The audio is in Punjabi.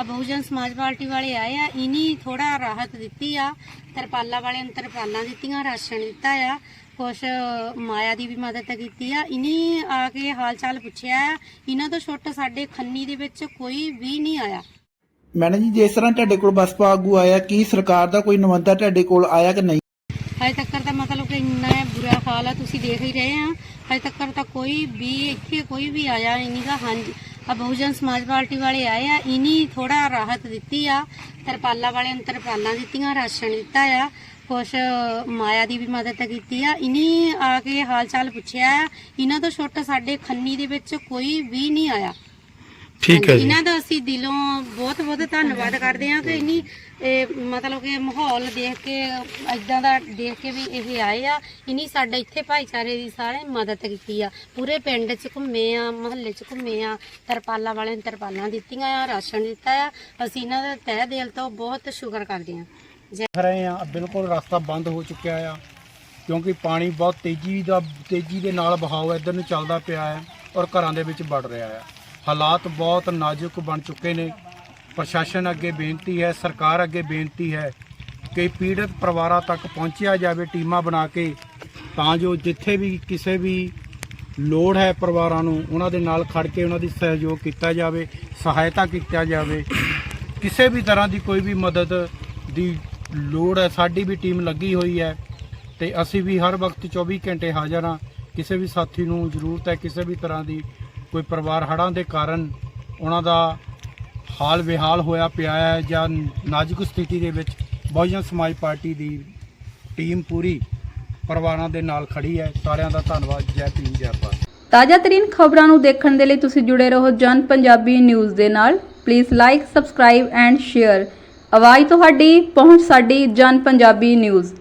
ਆ ਬਹੁਜਨ ਸਮਾਜ ਪਾਰਟੀ ਵਾਲੇ ਆਏ ਆ ਇਨੀ ਥੋੜਾ ਰਾਹਤ ਦਿੱਤੀ ਆ ਤਰਪਾਲਾਂ ਵਾਲਿਆਂ ਨੂੰ ਤਰਪਾਲਾਂ ਦਿੱਤੀਆਂ ਰਾਸ਼ਨ ਦਿੱਤਾ ਆ ਕੁਛ ਮਾਇਆ ਦੀ ਵੀ ਮਦਦ ਕੀਤੀ ਆ। ਇਨੀ ਆ ਕੇ ਹਾਲ ਚਾਲ ਪੁੱਛਿਆ ਆ। ਇਹਨਾਂ ਤੋਂ ਛੁੱਟ ਸਾਡੇ ਖੰਨੀ ਦੇ ਵਿੱਚ ਕੋਈ ਵੀ ਨਹੀਂ ਆਇਆ। ਮੈਡਮ ਜੀ ਜਿਸ ਤਰ੍ਹਾਂ ਤੁਹਾਡੇ ਕੋਲ ਬਸਪਾ ਆਗੂ ਆਇਆ ਕੀ ਸਰਕਾਰ ਦਾ ਕੋਈ ਨੁਮਾਇੰਦਾ ਤੁਹਾਡੇ ਕੋਲ ਆਇਆ ਕਿ ਨਹੀਂ? ਹਜੇ ਤੱਕ ਤਾਂ ਮਤਲਬ ਕਿ ਇੰਨਾ ਬੁਰਾ ਹਾਲ ਆ ਤੁਸੀਂ ਦੇਖ ਹੀ ਰਹੇ ਆ। ਹਜੇ ਤੱਕ ਤਾਂ ਕੋਈ ਵੀ ਇੱਥੇ ਕੋਈ ਵੀ ਆਇਆ ਹੀ ਨਹੀਂਗਾ ਹਾਂਜੀ ਆ ਬਹੁਜਨ ਸਮਾਜ ਪਾਰਟੀ ਵਾਲੇ ਆਏ ਆ, ਇਨੀ ਥੋੜਾ ਰਾਹਤ ਦਿੱਤੀ ਆ ਤਰਪਾਲਾਂ ਵਾਲਿਆਂ ਨੂੰ ਤਰਪਾਲਾਂ ਦਿੱਤੀਆਂ, ਰਾਸ਼ਨ ਦਿੱਤਾ ਆ, ਕੁਛ ਮਾਇਆ ਦੀ ਵੀ ਮਦਦ ਕੀਤੀ ਆ ਇਨੀ ਆ ਕੇ ਹਾਲ ਚਾਲ ਪੁੱਛਿਆ ਆ। ਇਹਨਾਂ ਤੋਂ ਛੁੱਟ ਸਾਡੇ ਖੰਨੀ ਦੇ ਵਿੱਚ ਕੋਈ ਵੀ ਨਹੀਂ ਆਇਆ ਠੀਕ ਹੈ ਜੀ। ਇਹਨਾਂ ਦਾ ਅਸੀਂ ਦਿਲੋਂ ਬਹੁਤ ਬਹੁਤ ਧੰਨਵਾਦ ਕਰਦੇ ਹਾਂ ਕਿ ਇੰਨੀ ਮਤਲਬ ਕਿ ਮਾਹੌਲ ਦੇਖ ਕੇ ਇਦਾਂ ਦਾ ਦੇਖ ਕੇ ਵੀ ਇਹ ਆਏ ਆ। ਇਨੀ ਸਾਡੇ ਇੱਥੇ ਭਾਈਚਾਰੇ ਦੀ ਸਾਰੇ ਮਦਦ ਕੀਤੀ ਆ। ਪੂਰੇ ਪਿੰਡ 'ਚ ਘੁੰਮੇ ਆ ਮਹੱਲੇ 'ਚ ਘੁੰਮੇ ਆ। ਤਰਪਾਲਾਂ ਵਾਲਿਆਂ ਨੇ ਤਰਪਾਲਾਂ ਦਿੱਤੀਆਂ ਆ ਰਾਸ਼ਨ ਦਿੱਤਾ ਆ। ਅਸੀਂ ਇਹਨਾਂ ਦਾ ਤਹਿ ਦਿਲ ਤੋਂ ਬਹੁਤ ਸ਼ੁਕਰ ਕਰਦੇ ਹਾਂ। ਜੈ ਦੇਖ ਰਹੇ ਆ ਬਿਲਕੁਲ ਰਸਤਾ ਬੰਦ ਹੋ ਚੁੱਕਿਆ ਆ। ਕਿਉਂਕਿ ਪਾਣੀ ਬਹੁਤ ਤੇਜ਼ੀ ਦਾ ਤੇਜ਼ੀ ਦੇ ਨਾਲ ਬਹਾਓ ਇੱਧਰ ਨੂੰ ਚੱਲਦਾ ਪਿਆ ਹੈ ਔਰ ਘਰਾਂ ਦੇ ਵਿੱਚ ਵੜ ਰਿਹਾ ਆ। ਹਾਲਾਤ ਬਹੁਤ ਨਾਜ਼ੁਕ ਬਣ ਚੁੱਕੇ ਨੇ। ਪ੍ਰਸ਼ਾਸਨ ਅੱਗੇ ਬੇਨਤੀ ਹੈ, ਸਰਕਾਰ ਅੱਗੇ ਬੇਨਤੀ ਹੈ ਕਿ ਪੀੜਤ ਪਰਿਵਾਰਾਂ ਤੱਕ ਪਹੁੰਚਿਆ ਜਾਵੇ, ਟੀਮਾਂ ਬਣਾ ਕੇ, ਤਾਂ ਜੋ ਜਿੱਥੇ ਵੀ ਕਿਸੇ ਵੀ ਲੋੜ ਹੈ ਪਰਿਵਾਰਾਂ ਨੂੰ, ਉਹਨਾਂ ਦੇ ਨਾਲ ਖੜ ਕੇ ਉਹਨਾਂ ਦੀ ਸਹਿਯੋਗ ਕੀਤਾ ਜਾਵੇ, ਸਹਾਇਤਾ ਕੀਤਾ ਜਾਵੇ। ਕਿਸੇ ਵੀ ਤਰ੍ਹਾਂ ਦੀ ਕੋਈ ਵੀ ਮਦਦ ਦੀ ਲੋੜ ਹੈ, ਸਾਡੀ ਵੀ ਟੀਮ ਲੱਗੀ ਹੋਈ ਹੈ ਤੇ ਅਸੀਂ ਵੀ ਹਰ ਵਕਤ 24 ਘੰਟੇ ਹਾਜ਼ਰ ਹਾਂ। ਕਿਸੇ ਵੀ ਸਾਥੀ ਨੂੰ ਜ਼ਰੂਰਤ ਹੈ, ਕਿਸੇ ਵੀ ਤਰ੍ਹਾਂ ਦੀ ਕੋਈ ਪਰਿਵਾਰ ਹੜ੍ਹਾਂ ਦੇ ਕਾਰਨ ਉਹਨਾਂ ਦਾ ਹਾਲ ਵਿਹਾਲ ਹੋਇਆ ਪਿਆ ਹੈ ਜਾਂ ਨਾਜ਼ੁਕ ਸਥਿਤੀ ਦੇ ਵਿੱਚ ਬਹੁਜਨ ਸਮਾਜ ਪਾਰਟੀ ਦੀ ਟੀਮ ਪੂਰੀ ਪਰਿਵਾਰਾਂ ਦੇ ਨਾਲ ਖੜੀ ਹੈ। ਸਾਰਿਆਂ ਦਾ ਧੰਨਵਾਦ। ਜੈ ਭੀਮ, ਜੈ ਭਾਰਤ। ਤਾਜ਼ਾ ਤਰੀਨ ਖਬਰਾਂ ਨੂੰ ਦੇਖਣ ਦੇ ਲਈ ਤੁਸੀਂ ਜੁੜੇ ਰਹੋ ਜਨ ਪੰਜਾਬੀ ਨਿਊਜ਼ ਦੇ ਨਾਲ। Please like subscribe and share ਆਵਾਜ਼ ਤੁਹਾਡੀ, ਪਹੁੰਚ ਸਾਡੀ ਜਨ ਪੰਜਾਬੀ ਨਿਊਜ਼।